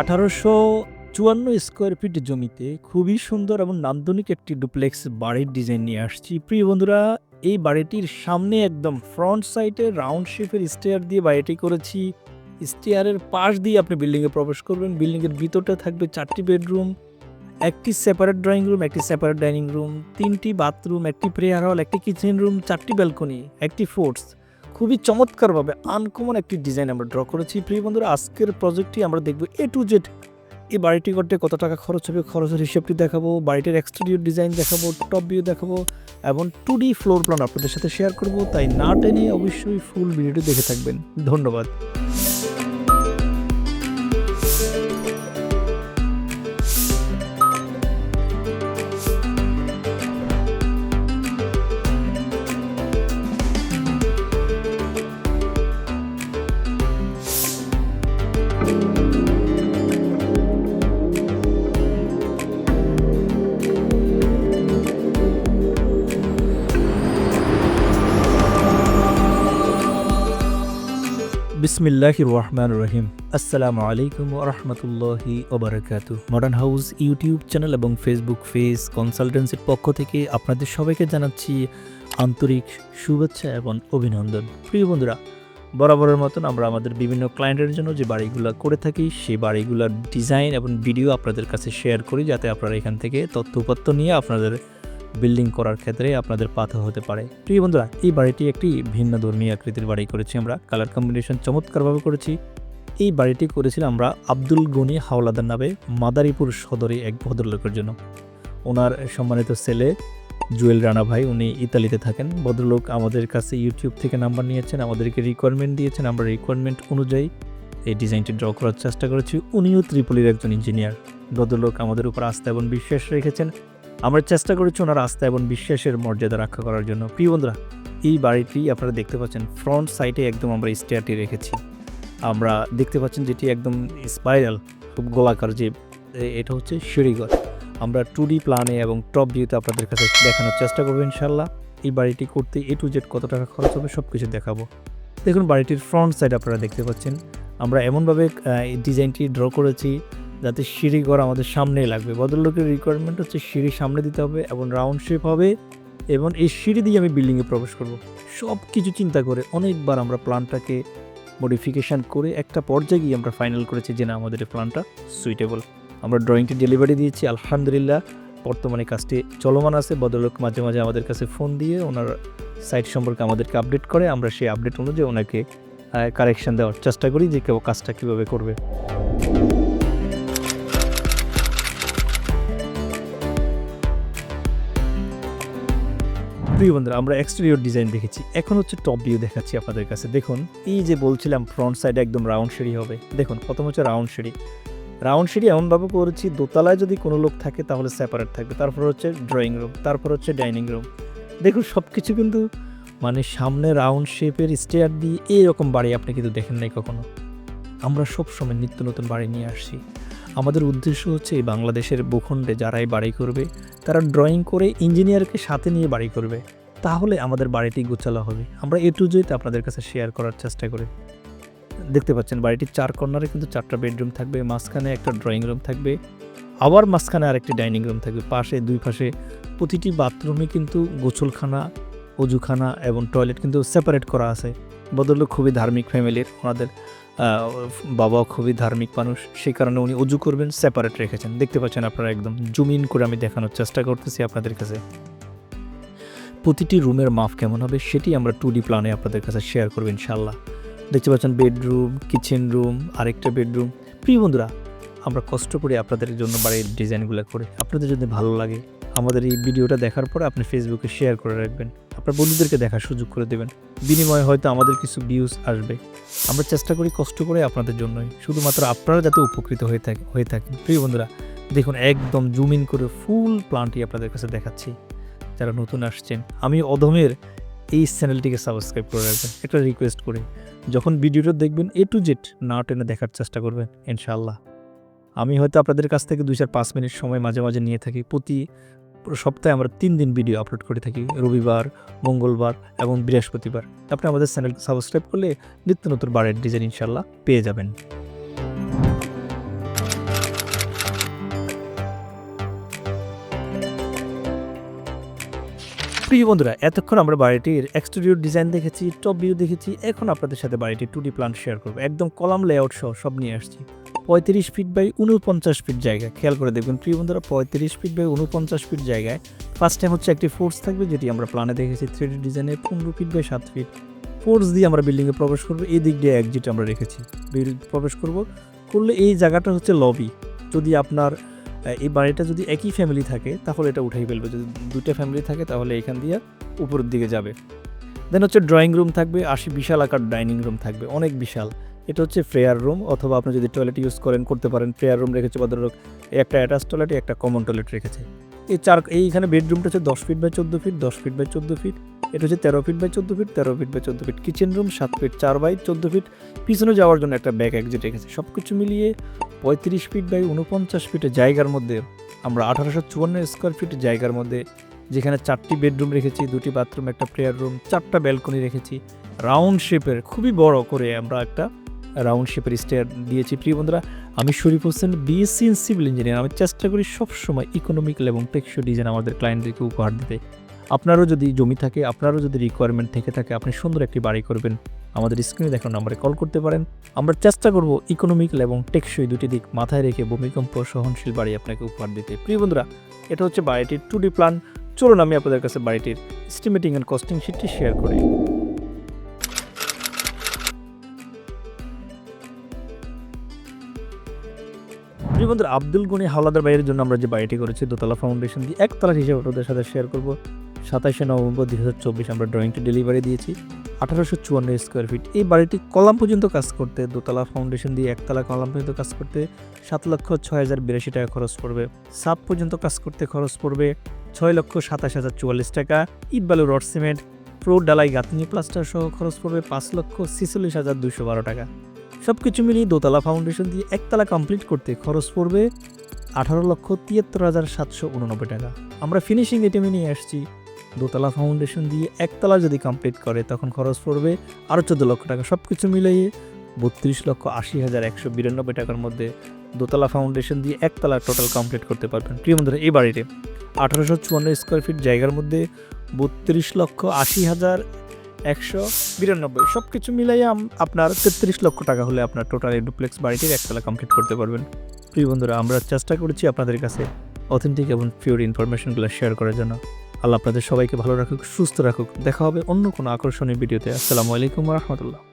আঠারোশো চুয়ান্ন square feet জমিতে খুবই সুন্দর এবং নান্দনিক একটি ডুপ্লেক্স বাড়ির ডিজাইন নিয়ে আসছি। প্রিয় বন্ধুরা, এই বাড়িটির সামনে একদম ফ্রন্ট সাইডে রাউন্ড শেপের স্টেয়ার দিয়ে বাড়িটি করেছি। স্টেয়ারের পাশ দিয়ে আপনি বিল্ডিংয়ে প্রবেশ করবেন। বিল্ডিংয়ের ভিতরটা থাকবে চারটি বেডরুম একটি সেপারেট ড্রয়িং রুম একটি সেপারেট ডাইনিং রুম তিনটি বাথরুম একটি প্রেয়ার হল একটি কিচেন রুম চারটি ব্যালকনি একটি ফোর্টস খুবই চমৎকারভাবে আনকমন একটি ডিজাইন আমরা ড্র করেছি। প্রিয় বন্ধুরা, আজকের প্রজেক্টটি আমরা দেখব এ টু জেড এই বাড়িটি করতে কত টাকা খরচ হবে, খরচের হিসেবটি দেখাবো, বাড়িটির এক্সটেরিয়র ডিজাইন দেখাবো টপ ভিউ দেখাবো এবং টু ডি ফ্লোর প্ল্যান আপনাদের সাথে শেয়ার করব। তাই না টেনে অবশ্যই ফুল ভিডিওটি দেখে থাকবেন। ধন্যবাদ। বিসমিল্লাহ রহমান রহিম। আসসালামু আলাইকুম রহমতুল্লাহি ওবরাকাতু মডার্ন হাউস ইউটিউব চ্যানেল এবং ফেসবুক পেজ কনসালটেন্সির পক্ষ থেকে আপনাদের সবাইকে জানাচ্ছি আন্তরিক শুভেচ্ছা এবং অভিনন্দন। প্রিয় বন্ধুরা, বরাবরের মতন আমরা আমাদের বিভিন্ন ক্লায়েন্টের জন্য যে বাড়িগুলো করে থাকি, সেই বাড়িগুলোর ডিজাইন এবং ভিডিও আপনাদের কাছে শেয়ার করি, যাতে আপনারা এখান থেকে তথ্য উপাত্ত নিয়ে আপনাদের বিল্ডিং করার ক্ষেত্রে আপনাদের পাথা হতে পারে। প্রিয় বন্ধুরা, এই বাড়িটি একটি ভিন্ন ধর্মী আকৃতির বাড়ি করেছি আমরা। কালার কম্বিনেশন চমৎকারভাবে করেছি। এই বাড়িটি করেছিলাম আমরা আব্দুল গনি হাওলাদার নামে মাদারীপুর সদরে এক ভদ্রলোকের জন্য। ওনার সম্মানিত ছেলে জুয়েল রানা ভাই, উনি ইতালিতে থাকেন। ভদ্রলোক আমাদের কাছে ইউটিউব থেকে নাম্বার নিয়েছেন, আমাদেরকে রিকোয়ারমেন্ট দিয়েছেন। আমরা রিকোয়ারমেন্ট অনুযায়ী এই ডিজাইনটি ড্র করার চেষ্টা করেছি। উনিও ত্রিপলির একজন ইঞ্জিনিয়ার ভদ্রলোক আমাদের উপর আস্থা এবং বিশ্বাস রেখেছেন। আমরা চেষ্টা করেছি ওনার আস্থা এবং বিশ্বাসের মর্যাদা রক্ষা করার জন্য। প্রিয় বন্ধুরা, এই বাড়িটি আপনারা দেখতে পাচ্ছেন ফ্রন্ট সাইডে একদম আমরা স্টেয়ারটি রেখেছি। আমরা দেখতে পাচ্ছেন যেটি একদম স্পাইরাল খুব গোলাকার যে এটা হচ্ছে সিঁড়িঘর। আমরা টু ডি প্ল্যানে এবং টপ ভিউতে আপনাদের কাছে দেখানোর চেষ্টা করব ইনশাল্লাহ এই বাড়িটি করতে এ টু জেড কত টাকা খরচ হবে সব কিছু দেখাবো। দেখুন বাড়িটির ফ্রন্ট সাইড আপনারা দেখতে পাচ্ছেন। আমরা এমনভাবে ডিজাইনটি ড্র করেছি। যাতে সিঁড়ি ঘর আমাদের সামনেই লাগবে। ভদ্রলোকের রিকোয়ারমেন্ট হচ্ছে সিঁড়ি সামনে দিতে হবে এবং রাউন্ড শেপ হবে এবং এই সিঁড়ি দিয়ে আমি বিল্ডিংয়ে প্রবেশ করব। সব কিছু চিন্তা করে অনেকবার আমরা প্ল্যানটাকে মডিফিকেশান করে একটা পর্যায়ে গিয়ে আমরা ফাইনাল করেছি যে না, আমাদের এই প্ল্যানটা সুইটেবল আমরা ড্রয়িংটি ডেলিভারি দিয়েছি, আলহামদুলিল্লাহ। বর্তমানে কাজটি চলমান আছে। ভদ্রলোক মাঝে মাঝে আমাদের কাছে ফোন দিয়ে ওনার সাইট সম্পর্কে আমাদেরকে আপডেট করে, আমরা সেই আপডেট অনুযায়ী ওনাকে কারেকশন দেওয়ার চেষ্টা করি যে কেউ কাজটা কীভাবে করবে। প্রিয় বন্ধুরা, আমরা এক্সটেরিয়র ডিজাইন দেখেছি। এখন হচ্ছে টপ ভিউ দেখাচ্ছি আপনাদের কাছে। দেখুন, এই যে বলছিলাম ফ্রন্ট সাইডে একদম রাউন্ড সিঁড়ি হবে। দেখুন, প্রথম হচ্ছে রাউন্ড সিঁড়ি। রাউন্ড সিঁড়ি এমনভাবে করেছি, দোতলায় যদি কোনো লোক থাকে তাহলে সেপারেট থাকবে। তারপর হচ্ছে ড্রয়িং রুম তারপর হচ্ছে ডাইনিং রুম দেখুন সব কিছু কিন্তু মানে সামনে রাউন্ড শেপের স্টেয়ার দিয়ে এইরকম বাড়ি আপনি কিন্তু দেখেন নাই কখনো। আমরা সবসময় নিত্য নতুন বাড়ি নিয়ে আসছি। আমাদের উদ্দেশ্য হচ্ছে এই বাংলাদেশের ভূখণ্ডে যারাই বাড়ি করবে, তারা ড্রয়িং করে ইঞ্জিনিয়ারকে সাথে নিয়ে বাড়ি করবে। তাহলে আমাদের বাড়িটি গোছালো হবে। আমরা এ টু আপনাদের কাছে শেয়ার করার চেষ্টা করি। দেখতে পাচ্ছেন, বাড়িটির চার কর্নারে কিন্তু চারটা বেডরুম থাকবে, মাঝখানে একটা ড্রয়িং রুম থাকবে, আবার মাঝখানে আরেকটি ডাইনিং রুম থাকবে। পাশে, দুই পাশে প্রতিটি বাথরুমে কিন্তু গোসলখানা, অজুখানা এবং টয়লেট কিন্তু সেপারেট করা আছে। বদল খুবই ধার্মিক ফ্যামিলির ওনাদের। বাবাও খুবই ধার্মিক মানুষ, সেই কারণে উনি অজু করবেন সেপারেট রেখেছেন। দেখতে পাচ্ছেন আপনারা একদম জুম ইন করে আমি দেখানোর চেষ্টা করতেছি আপনাদের কাছে। প্রতিটি রুমের মাপ কেমন হবে সেটি আমরা টু ডি প্ল্যানে আপনাদের কাছে শেয়ার করব ইনশাল্লাহ দেখতে পাচ্ছেন বেডরুম কিচেন রুম আরেকটা বেডরুম প্রিয় বন্ধুরা, আমরা কষ্ট করে আপনাদের জন্য বাড়ির ডিজাইনগুলো করে। আপনাদের যদি ভালো লাগে আমাদের এই ভিডিওটা দেখার পর আপনি ফেসবুকে শেয়ার করে রাখবেন। আপনার বন্ধুদেরকে দেখার সুযোগ করে দেবেন। বিনিময়ে হয়তো আমাদের কিছু ভিউজ আসবে। আমরা চেষ্টা করি কষ্ট করে আপনাদের জন্যই। শুধুমাত্র আপনারা যাতে উপকৃত হয়ে থাকে হয়ে থাকেন। প্রিয় বন্ধুরা, দেখুন, একদম জুম ইন করে ফুল প্লান্টটি আপনাদের কাছে দেখাচ্ছি। যারা নতুন আসছেন, আমি অধমের এই চ্যানেলটিকে সাবস্ক্রাইব করে রাখবেন। একটা রিকোয়েস্ট করে, যখন ভিডিওটা দেখবেন এ টু জেড না টেনে দেখার চেষ্টা করবেন, ইনশাআল্লাহ। আমি হয়তো আপনাদের কাছ থেকে দুই চার পাঁচ মিনিট সময় মাঝে মাঝে নিয়ে থাকি। প্রতি সপ্তাহে আমরা তিন দিন ভিডিও আপলোড করে থাকি। রবিবার, মঙ্গলবার এবং বৃহস্পতিবার। আপনি আমাদের চ্যানেলকে সাবস্ক্রাইব করলে নিত্য নতুন বারের ডিজাইন ইনশাল্লাহ পেয়ে যাবেন। প্রিয় বন্ধুরা, এতক্ষণ আমরা বাড়িটির এক্সটেরিয়র ডিজাইন দেখেছি টপ ভিউ দেখেছি। এখন আপনাদের সাথে বাড়িটির টু ডি প্ল্যান শেয়ার করব। একদম কলাম লেআউট সহ সব নিয়ে আসছি। পঁয়ত্রিশ ফিট বাই উনপঞ্চাশ ফিট জায়গা। খেয়াল করে দেখবেন, প্রিয় বন্ধুরা, পঁয়ত্রিশ ফিট বাই উনপঞ্চাশ ফিট জায়গায়। ফার্স্ট টাইম হচ্ছে একটি ফোর্স থাকবে, যেটি আমরা প্ল্যানে দেখেছি থ্রি ডি ডিজাইনে পনেরো ফিট বাই সাত ফিট। ফোর্স দিয়ে আমরা বিল্ডিংয়ে প্রবেশ করব, এই দিক দিয়ে একজিট আমরা রেখেছি। বিল- প্রবেশ করব, করলে এই জায়গাটা হচ্ছে লবি যদি আপনার এই বাড়িটা যদি একই ফ্যামিলি থাকে, তাহলে এটা উঠাই ফেলবে। যদি দুটো ফ্যামিলি থাকে, তাহলে এখান দিয়ে উপরের দিকে যাবে। দেন হচ্ছে ড্রয়িং রুম থাকবে, আশি বিশাল আকার ডাইনিং রুম থাকবে, অনেক বিশাল। এটা হচ্ছে প্রেয়ার রুম অথবা আপনি যদি টয়লেট ইউজ করেন, করতে পারেন প্রেয়ার রুম রেখেছে ভদ্রলোক একটা অ্যাটাচ টয়লেট একটা কমন টয়লেট রেখেছে। এই চার এইখানে বেডরুমটা হচ্ছে দশ ফিট বাই চোদ্দ ফিট দশ ফিট বাই চোদ্দ ফিট এটা হচ্ছে তেরো ফিট বাই চোদ্দ ফিট তেরো ফিট বাই চোদ্দ ফিট কিচেন রুম সাত ফিট চার বাই চোদ্দ ফিট পিছনে যাওয়ার জন্য একটা ব্যাগ এক্সিট রেখেছে। সব কিছু মিলিয়ে পঁয়ত্রিশ ফিট বাই উনপঞ্চাশ ফিটের জায়গার মধ্যে, আমরা আঠারোশো চুয়ান্ন স্কোয়ার ফিট জায়গার মধ্যে, যেখানে চারটি বেডরুম রেখেছি, দুটি বাথরুম একটা প্রেয়ার রুম চারটা ব্যালকনি রেখেছি। রাউন্ড শেপের খুবই বড় করে আমরা একটা রাউন্ড শেপের স্টেয়ার দিয়েছি। প্রিয় বন্ধুরা, আমি Sharif Hossain BSc in civil engineer আমি চেষ্টা করি সবসময় ইকোনমিক্যাল এবং টেকসই ডিজাইন আমাদের ক্লায়েন্টদেরকে উপহার দিতে। আপনারও যদি জমি থাকে, আপনারও যদি রিকোয়ারমেন্ট থেকে থাকে, আপনি সুন্দর একটি বাড়ি করবেন। আমাদের স্ক্রিনে দেখানো নাম্বারে কল করতে পারেন। আমরা চেষ্টা করব ইকোনমিক্যাল এবং টেকসই দুটি দিক মাথায় রেখে ভূমিকম্প সহনশীল বাড়ি আপনাকে উপহার দিতে। প্রিয় বন্ধুরা, এটা হচ্ছে বাড়িটির টু ডি প্ল্যান চলুন আমি আপনাদের কাছে বাড়িটির এস্টিমেটিং অ্যান্ড কস্টিং শিটটি শেয়ার করি। প্রিয় বন্ধুরা, আব্দুল গনি হাওলাদার বাইরের জন্য আমরা যে বাড়িটি করেছি, দোতলা ফাউন্ডেশন দিয়ে একতলা হিসেবে আপনাদের সাথে শেয়ার করব। সাতাশে নভেম্বর দুই হাজার চব্বিশ আমরা ড্রয়িংটি ডেলিভারি দিয়েছি, আঠারোশো চুয়ান্ন স্কোয়ার ফিট এই বাড়িটি কলাম পর্যন্ত কাজ করতে, দোতলা ফাউন্ডেশন দিয়ে একতলা কলাম পর্যন্ত কাজ করতে সাত লক্ষ ছয় হাজার বিরাশি টাকা খরচ পড়বে। সাত পর্যন্ত কাজ করতে খরচ পড়বে ছয় লক্ষ সাতাশ হাজার চুয়াল্লিশ টাকা। ইট বালু রড সিমেন্ট, প্রো ডালাই গাঁথনি প্লাস্টার সহ খরচ পড়বে পাঁচ লক্ষ ছেচল্লিশ হাজার দুশো বারো টাকা। সব কিছু মিলিয়ে দোতলা ফাউন্ডেশন দিয়ে একতলা কমপ্লিট করতে খরচ পড়বে আঠারো লক্ষ তিয়াত্তর হাজার সাতশো উননব্বই টাকা। আমরা ফিনিশিং আইটেমে নিয়ে আসছি। দোতলা ফাউন্ডেশন দিয়ে একতলা যদি কমপ্লিট করে, তখন খরচ পড়বে আরও চোদ্দ লক্ষ টাকা। সব কিছু মিলিয়ে বত্রিশ লক্ষ আশি হাজার একশো বিরানব্বই টাকার মধ্যে দোতলা ফাউন্ডেশন দিয়ে একতলা টোটাল কমপ্লিট করতে পারবেন। প্রিয় বন্ধুরা, এই বাড়িতে আঠারোশো চুয়ান্ন স্কোয়ার ফিট জায়গার মধ্যে বত্রিশ লক্ষ আশি হাজার একশো বিরানব্বই। সব কিছু মিলাই আপনার তেত্রিশ লক্ষ টাকা হলে আপনার টোটাল এই ডুপ্লেক্স বাড়িটির একতলা কমপ্লিট করতে পারবেন। প্রিয় বন্ধুরা, আমরা চেষ্টা করেছি আপনাদের কাছে অথেন্টিক এবং পিওর ইনফরমেশনগুলো শেয়ার করার জন্য। আল্লাহ আপনাদের সবাইকে ভালো রাখুক, সুস্থ রাখুক। দেখা হবে অন্য কোনো আকর্ষণীয় ভিডিওতে আসসালামু আলাইকুম রহমতুল্লাহ।